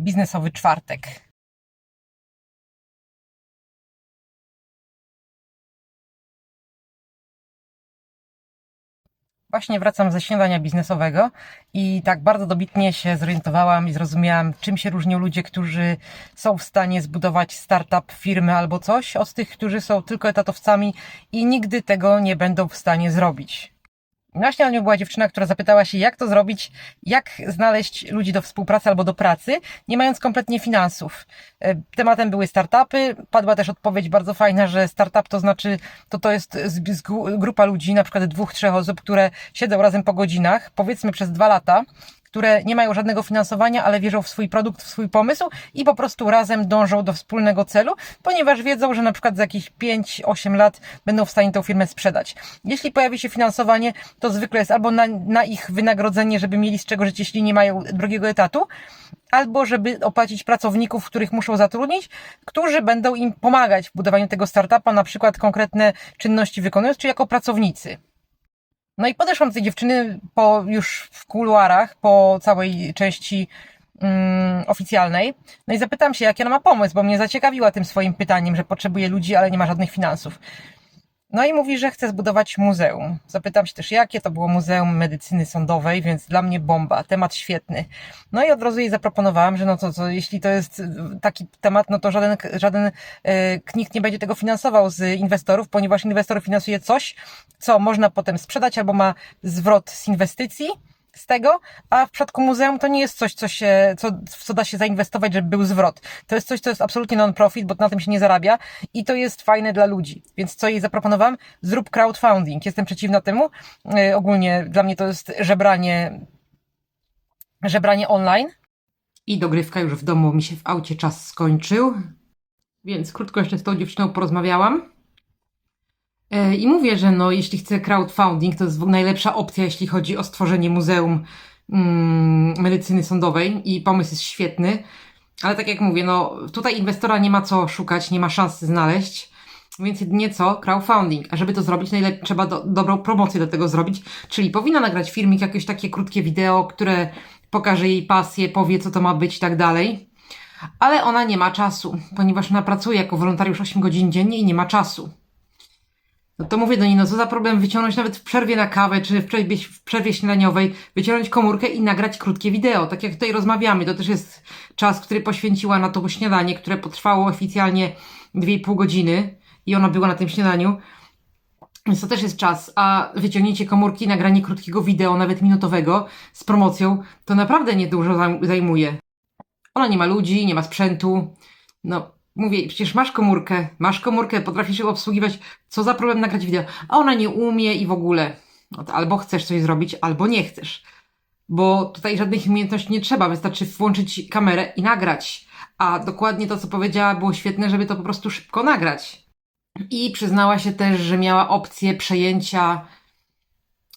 biznesowy czwartek. Właśnie wracam ze śniadania biznesowego i tak bardzo dobitnie się zorientowałam i zrozumiałam, czym się różnią ludzie, którzy są w stanie zbudować startup, firmę albo coś, od tych, którzy są tylko etatowcami i nigdy tego nie będą w stanie zrobić. Na śniadaniu była dziewczyna, która zapytała się, jak to zrobić, jak znaleźć ludzi do współpracy albo do pracy, nie mając kompletnie finansów. E, Tematem były startupy. Padła też odpowiedź bardzo fajna, że startup to znaczy, to to jest grupa ludzi, na przykład dwóch, trzech osób, które siedzą razem po godzinach, powiedzmy przez dwa lata, które nie mają żadnego finansowania, ale wierzą w swój produkt, w swój pomysł i po prostu razem dążą do wspólnego celu, ponieważ wiedzą, że na przykład za jakieś 5-8 lat będą w stanie tę firmę sprzedać. Jeśli pojawi się finansowanie, to zwykle jest albo na, na ich wynagrodzenie, żeby mieli z czego żyć, jeśli nie mają drugiego etatu, albo żeby opłacić pracowników, których muszą zatrudnić, którzy będą im pomagać w budowaniu tego startupa, na przykład konkretne czynności wykonując, czy jako pracownicy. No i podeszłam do tej dziewczyny po, już w kuluarach, po całej części mm, oficjalnej. No i zapytałam się, jaki ona ma pomysł, bo mnie zaciekawiła tym swoim pytaniem, że potrzebuje ludzi, ale nie ma żadnych finansów. No i mówi, że chce zbudować muzeum. Zapytam się też, jakie to było Muzeum Medycyny Sądowej, więc dla mnie bomba, temat świetny. No i od razu jej zaproponowałam, że no to, to jeśli to jest taki temat, no to żaden, żaden e, nikt nie będzie tego finansował z inwestorów, ponieważ inwestor finansuje coś, co można potem sprzedać albo ma zwrot z inwestycji z tego, a w przypadku muzeum to nie jest coś, co się, co, w co da się zainwestować, żeby był zwrot. To jest coś, co jest absolutnie non-profit, bo na tym się nie zarabia i to jest fajne dla ludzi. Więc co jej zaproponowałam? Zrób crowdfunding. Jestem przeciwna temu. Yy, ogólnie dla mnie to jest żebranie, żebranie online. I dogrywka już w domu mi się w aucie czas skończył. Więc krótko jeszcze z tą dziewczyną porozmawiałam. E, I mówię, że no, jeśli chcę crowdfunding, to jest najlepsza opcja, jeśli chodzi o stworzenie muzeum mm, medycyny sądowej i pomysł jest świetny. Ale tak jak mówię, no tutaj inwestora nie ma co szukać, nie ma szansy znaleźć. Więc jedynie co? Crowdfunding. A żeby to zrobić, najlepiej trzeba do, dobrą promocję do tego zrobić. Czyli powinna nagrać filmik, jakieś takie krótkie wideo, które pokaże jej pasję, powie co to ma być i tak dalej. Ale ona nie ma czasu, ponieważ ona pracuje jako wolontariusz 8 godzin dziennie i nie ma czasu. No to mówię do niej, no co za problem wyciągnąć nawet w przerwie na kawę, czy w przerwie, w przerwie śniadaniowej, wyciągnąć komórkę i nagrać krótkie wideo. Tak jak tutaj rozmawiamy, to też jest czas, który poświęciła na to śniadanie, które potrwało oficjalnie 2,5 godziny i ona była na tym śniadaniu. Więc to też jest czas, a wyciągnięcie komórki, nagranie krótkiego wideo, nawet minutowego, z promocją, to naprawdę niedużo zajm- zajmuje. Ona nie ma ludzi, nie ma sprzętu. No, mówię, przecież masz komórkę, masz komórkę, potrafisz ją obsługiwać, co za problem nagrać wideo, a ona nie umie i w ogóle. No albo chcesz coś zrobić, albo nie chcesz. Bo tutaj żadnych umiejętności nie trzeba, wystarczy włączyć kamerę i nagrać. A dokładnie to, co powiedziała, było świetne, żeby to po prostu szybko nagrać. I przyznała się też, że miała opcję przejęcia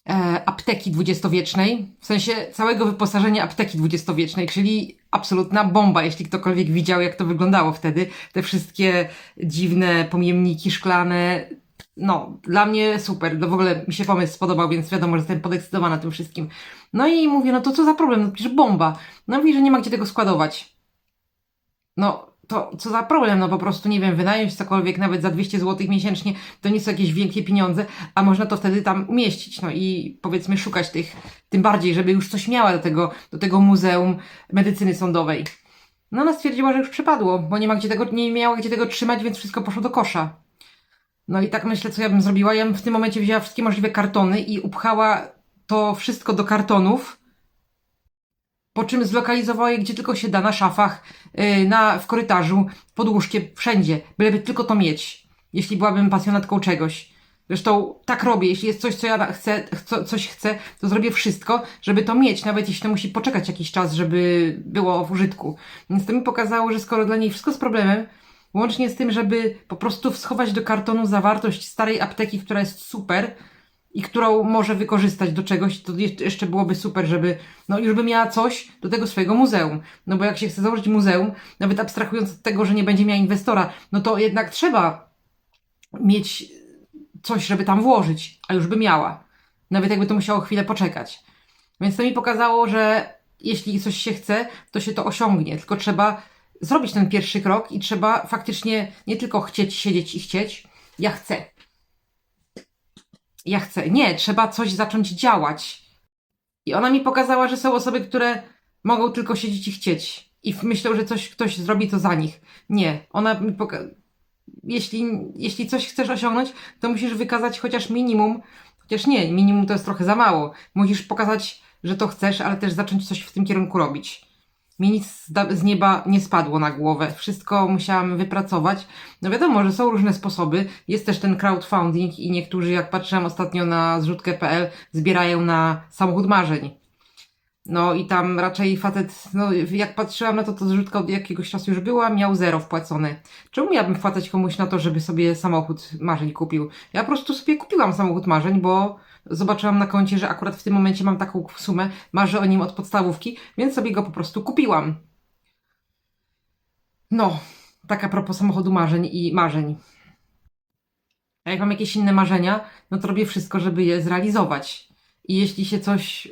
e, apteki dwudziestowiecznej, w sensie całego wyposażenia apteki dwudziestowiecznej, czyli absolutna bomba, jeśli ktokolwiek widział, jak to wyglądało wtedy. Te wszystkie dziwne pojemniki szklane. No, dla mnie super. No w ogóle mi się pomysł spodobał, więc wiadomo, że jestem podekscytowana tym wszystkim. No i mówię, no to co za problem? No przecież bomba. No mówi, że nie ma gdzie tego składować. No, to co za problem, no po prostu, nie wiem, wynająć cokolwiek nawet za 200 zł miesięcznie, to nie są jakieś wielkie pieniądze, a można to wtedy tam umieścić, no i powiedzmy szukać tych, tym bardziej, żeby już coś miała do tego, do tego Muzeum Medycyny Sądowej. No ona stwierdziła, że już przypadło, bo nie ma gdzie tego, nie miała gdzie tego trzymać, więc wszystko poszło do kosza. No i tak myślę, co ja bym zrobiła. Ja bym w tym momencie wzięła wszystkie możliwe kartony i upchała to wszystko do kartonów, po czym zlokalizowała je gdzie tylko się da, na szafach, yy, na, w korytarzu, pod łóżkiem, wszędzie, byleby tylko to mieć, jeśli byłabym pasjonatką czegoś. Zresztą tak robię, jeśli jest coś, co ja chcę, co, coś chcę, to zrobię wszystko, żeby to mieć, nawet jeśli to musi poczekać jakiś czas, żeby było w użytku. Więc to mi pokazało, że skoro dla niej wszystko z problemem, łącznie z tym, żeby po prostu schować do kartonu zawartość starej apteki, która jest super, i którą może wykorzystać do czegoś, to jeszcze- byłoby super, żeby, no już by miała coś do tego swojego muzeum. No bo jak się chce założyć muzeum, nawet abstrahując od tego, że nie będzie miała inwestora, no to jednak trzeba mieć coś, żeby tam włożyć, a już by miała. Nawet jakby to musiało chwilę poczekać. Więc to mi pokazało, że jeśli coś się chce, to się to osiągnie. Tylko trzeba zrobić ten pierwszy krok i trzeba faktycznie nie tylko chcieć siedzieć i chcieć. Ja chcę. Ja chcę. Nie, trzeba coś zacząć działać. I ona mi pokazała, że są osoby, które mogą tylko siedzieć i chcieć. I myślą, że coś ktoś zrobi to za nich. Nie, ona mi pokazała. Jeśli, jeśli coś chcesz osiągnąć, to musisz wykazać chociaż minimum, chociaż nie, minimum to jest trochę za mało. Musisz pokazać, że to chcesz, ale też zacząć coś w tym kierunku robić. Mi nic z, nieba nie spadło na głowę. Wszystko musiałam wypracować. No wiadomo, że są różne sposoby. Jest też ten crowdfunding i niektórzy, jak patrzyłam ostatnio na zrzutkę.pl, zbierają na samochód marzeń. No i tam raczej facet, no jak patrzyłam na to, to zrzutka od jakiegoś czasu już była, miał zero wpłacone. Czemu miałabym wpłacać komuś na to, żeby sobie samochód marzeń kupił? Ja po prostu sobie kupiłam samochód marzeń, bo zobaczyłam na koncie, że akurat w tym momencie mam taką sumę, marzę o nim od podstawówki, więc sobie go po prostu kupiłam. No, tak a propos samochodu marzeń i marzeń. A jak mam jakieś inne marzenia, no to robię wszystko, żeby je zrealizować. I jeśli się coś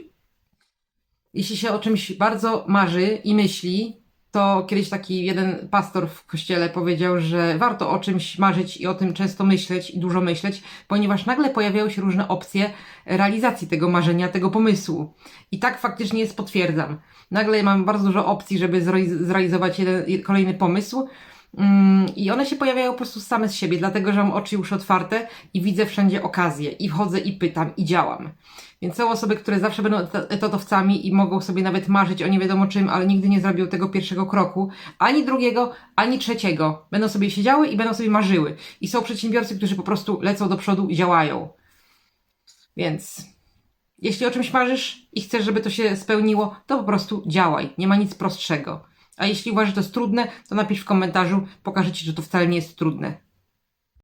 jeśli się o czymś bardzo marzy i myśli, to kiedyś taki jeden pastor w kościele powiedział, że warto o czymś marzyć i o tym często myśleć i dużo myśleć, ponieważ nagle pojawiają się różne opcje realizacji tego marzenia, tego pomysłu. I tak faktycznie jest, potwierdzam. Nagle mam bardzo dużo opcji, żeby zrealiz- zrealizować jeden, kolejny pomysł. Mm, I one się pojawiają po prostu same z siebie, dlatego że mam oczy już otwarte i widzę wszędzie okazję. I wchodzę i pytam i działam. Więc są osoby, które zawsze będą eta- etatowcami i mogą sobie nawet marzyć o nie wiadomo czym, ale nigdy nie zrobią tego pierwszego kroku, ani drugiego, ani trzeciego. Będą sobie siedziały i będą sobie marzyły. I są przedsiębiorcy, którzy po prostu lecą do przodu i działają. Więc jeśli o czymś marzysz i chcesz, żeby to się spełniło, to po prostu działaj. Nie ma nic prostszego. A jeśli uważasz, że to jest trudne, to napisz w komentarzu, pokażę Ci, że to wcale nie jest trudne.